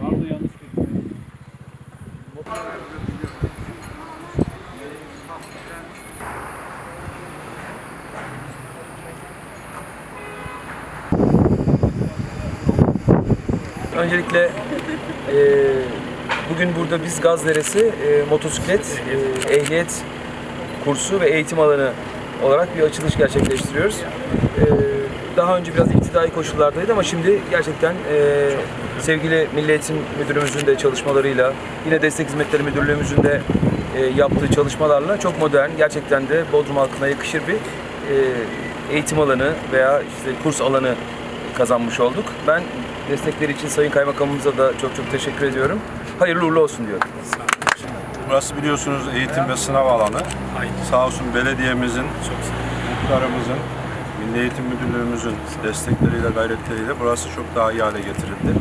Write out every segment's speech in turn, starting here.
Vardı yanlış bir. Öncelikle e, bugün burada biz Gazderesi e, motosiklet e, ehliyet kursu ve eğitim alanı olarak bir açılış gerçekleştiriyoruz. E, daha önce biraz iptidai koşullardaydı ama şimdi gerçekten e, sevgili Milli Eğitim Müdürümüzün de çalışmalarıyla, yine Destek Hizmetleri Müdürlüğümüzün de e, yaptığı çalışmalarla çok modern, gerçekten de Bodrum halkına yakışır bir e, eğitim alanı veya işte kurs alanı kazanmış olduk. Ben destekleri için Sayın Kaymakamımıza da çok çok teşekkür ediyorum. Hayırlı uğurlu olsun diyorum. Burası biliyorsunuz eğitim ve sınav alanı. Sağ olsun belediyemizin, muhtarımızın, Milli Eğitim Müdürlüğümüzün destekleriyle, gayretleriyle burası çok daha iyi hale getirildi.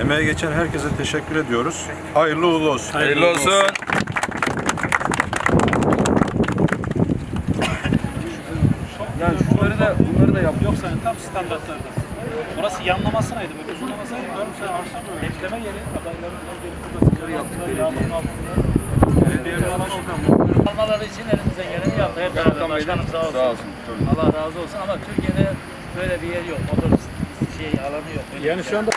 Emeğe geçen herkese teşekkür ediyoruz. Hayırlı uğurlu olsun. Hayırlı olsun. Yani şunları da yap. Yoksa yani tam standartlarda. Burası yanlamasınaydı böyle uzunlamasaydı. Görmüşler arsa böyle. Bekleme yeri adayların gelip burada yaptık. Yağmurun altında. Almaları için elimizden geleni yaptı. Hep beraber başkanım sağ olsun. Sağ olsun. Allah razı olsun ama Türkiye'de böyle bir yer yok. Motor şey alanı yok. Yani şu anda